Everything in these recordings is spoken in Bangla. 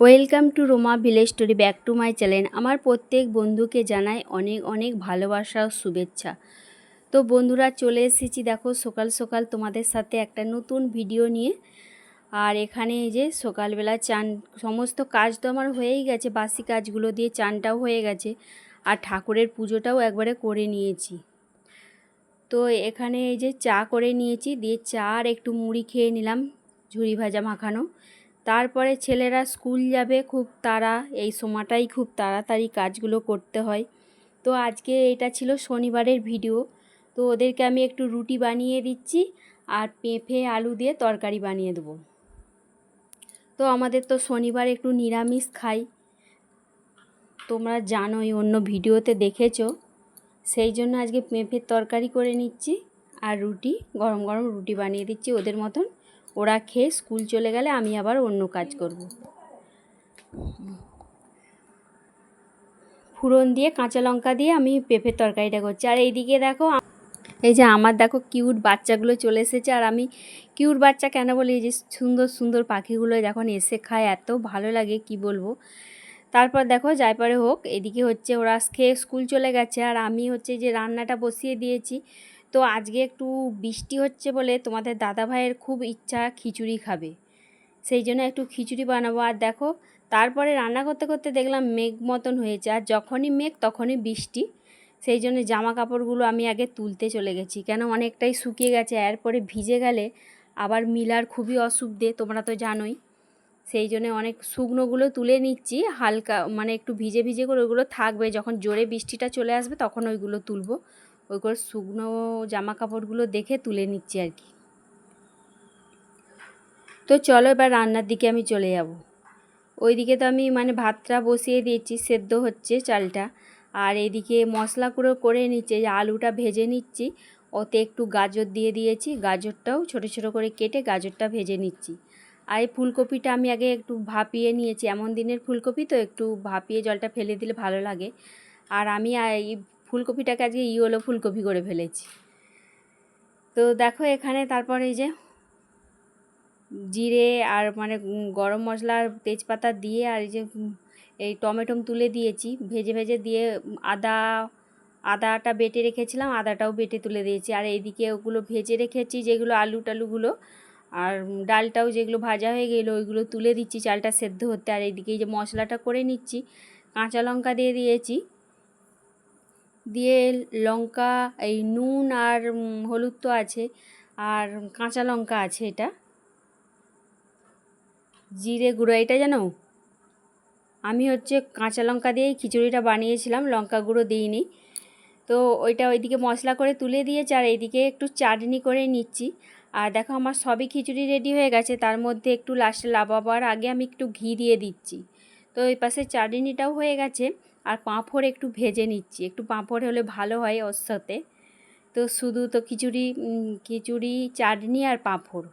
Welcome to Roma village story back to my channel. আমার প্রত্যেক বন্ধুকে জানাই অনেক অনেক ভালোবাসা ও শুভেচ্ছা। তো বন্ধুরা, চলে এসেছি দেখো সকাল সকাল তোমাদের সাথে একটা নতুন ভিডিও নিয়ে। আর এখানে এই যে সকালবেলা চান, সমস্ত কাজ তো আমার হয়েই গেছে, বাসি কাজগুলো দিয়ে চানটাও হয়ে গেছে। আর ঠাকুরের পুজোটাও একবারে করে নিয়েছি। তো এখানে এই যে চা করে নিয়েছি, দিয়ে চা আর একটু মুড়ি খেয়ে নিলাম, ঝুড়ি ভাজা মাখানো। তারপরে ছেলেরা স্কুল যাবে, খুব তাড়া, এই সময়টাই খুব তাড়াতাড়ি কাজগুলো করতে হয়। তো আজকে এটা ছিল শনিবারের ভিডিও। তো ওদেরকে আমি একটু রুটি বানিয়ে দিচ্ছি আর পেঁপে, আলু দিয়ে তরকারি বানিয়ে দেবো। তো আমাদের তো শনিবার একটু নিরামিষ খাই। তোমরা জানোই, অন্য ভিডিওতে দেখেছ। সেই জন্য আজকে পেঁপের তরকারি করে নিচ্ছি আর রুটি, গরম গরম রুটি বানিয়ে দিচ্ছি ওদের মতন। ওরা খেয়ে স্কুল চলে গেলে আমি আবার অন্য কাজ করব। ফুরন দিয়ে কাঁচা লঙ্কা দিয়ে আমি পেঁপের তরকারিটা করছি। আর এইদিকে দেখো এই যে আমার দেখো কিউট বাচ্চাগুলো চলে এসেছে। আর আমি কিউট বাচ্চা কেন বলি? যে সুন্দর সুন্দর পাখিগুলো যখন এসে খায়, এত ভালো লাগে, কি বলব? তারপর দেখো যাই পারে হোক, এদিকে হচ্ছে ওরা খেয়ে স্কুল চলে গেছে। আর আমি হচ্ছে যে রান্নাটা বসিয়ে দিয়েছি। তো আজকে একটু বৃষ্টি হচ্ছে বলে তোমাদের দাদা ভাইয়ের খুব ইচ্ছা খিচুড়ি খাবে। সেই জন্য একটু খিচুড়ি বানাবো। আর দেখো, তারপরে রান্না করতে করতে দেখলাম মেঘ মতন হয়েছে। আর যখনই মেঘ, তখনই বৃষ্টি। সেই জন্য জামা কাপড়গুলো আমি আগে তুলতে চলে গেছি। কেন? অনেকটাই শুকিয়ে গেছে। এরপরে ভিজে গেলে আবার মিলার খুবই অসুবিধে তোমরা তো জানোই। সেই জন্য অনেক শুকনোগুলো তুলে নিচ্ছি। হালকা মানে একটু ভিজে ভিজে করে ওইগুলো থাকবে। যখন জোরে বৃষ্টিটা চলে আসবে, তখন ওইগুলো তুলবো। ওই করে শুকনো জামা কাপড়গুলো দেখে তুলে নিচ্ছি আর কি। তো চলো এবার রান্নার দিকে আমি চলে যাব। ওইদিকে তো আমি মানে ভাতটা বসিয়ে দিয়েছি, সেদ্ধ হচ্ছে চালটা। আর এদিকে মশলা করে করে নিচ্ছে যে আলুটা ভেজে নিচ্ছি। ওতে একটু গাজর দিয়ে দিয়েছি, গাজরটাও ছোট ছোট করে কেটে গাজরটা ভেজে নিচ্ছি। আর এই ফুলকপিটা আমি আগে একটু ভাপিয়ে নিয়েছি, এমন দিনের ফুলকপি তো একটু ভাপিয়ে জলটা ফেলে দিলে ভালো লাগে। আর আমি এই ফুলকপিটাকে আজকে ইয়েলো ফুলকপি করে ফেলেছি। তো দেখো এখানে তারপরে এই যে জিরে আর মানে গরম মশলা আর তেজপাতা দিয়ে আর এই যে এই টমেটো তুলে দিয়েছি। ভেজে ভেজে দিয়ে আদা, আদাটা বেটে রেখেছিলাম, আদাটাও বেটে তুলে দিয়েছি। আর এইদিকে ওগুলো ভেজে রেখেছি যেগুলো আলু টালুগুলো। আর ডালটাও যেগুলো ভাজা হয়ে গেলো ওইগুলো তুলে দিচ্ছি, চালটা সেদ্ধ হতে। আর এইদিকে এই যে মশলাটা করে নিচ্ছি, কাঁচা লঙ্কা দিয়ে দিয়েছি। দিয়ে লঙ্কা, এই নুন আর হলুদ তো আছে, আর কাঁচা লঙ্কা আছে এটা। জিরে গুঁড়ো এটা জানো? আমি হচ্ছে কাঁচা লঙ্কা দিয়েই খিচুড়িটা বানিয়েছিলাম, লঙ্কা গুঁড়ো দিইনি। তো ওইটা ওইদিকে মশলা করে তুলে দিয়েছি, আর এইদিকে একটু চাটনি করে নিচ্ছি। আর দেখো আমার সবই খিচুড়ি রেডি হয়ে গেছে, তার মধ্যে একটু লাস্টে লাভাবার আগে আমি একটু ঘি দিয়ে দিচ্ছি। তো ওই পাশে চাটনিটাও হয়ে গেছে। আর পাঁপড় একটু ভেজে নিচ্ছি। একটু পাঁপড় হলে ভালো হয় ওর সাথে। তো শুধু তো খিচুড়ি খিচুড়ি, চাটনি আর পাঁপড়।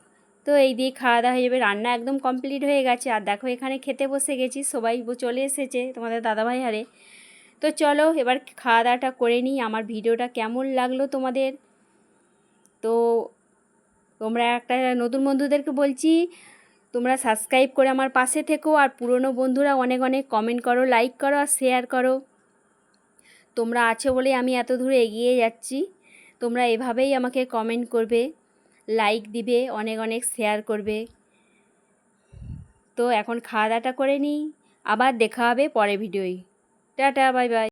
তো এই দিয়ে খাওয়া দাওয়া হয়ে যাবে। রান্না একদম কমপ্লিট হয়ে গেছে। আর দেখো এখানে খেতে বসে গেছি। সবাই চলে এসেছে তোমাদের দাদাভাই হারে। তো চলো এবার খাওয়া দাওয়াটা করে নিই। আমার ভিডিওটা কেমন লাগল তোমাদের? তো তোমরা একটা নতুন বন্ধুদেরকে বলছি তোমরা সাবস্ক্রাইব করে আমার পাশে থেকো আর পুরনো বন্ধুরা অনেক অনেক কমেন্ট করো লাইক করো আর শেয়ার করো। তোমরা আছো বলে আমি এত দূরে এগিয়ে যাচ্ছি। তোমরা এভাবেই আমাকে কমেন্ট করবে লাইক দিবে, অনেক অনেক শেয়ার করবে। তো এখন খাওয়া দাওয়াটা করে নিই, আবার দেখা হবে পরে ভিডিওয় টাটা বাই বাই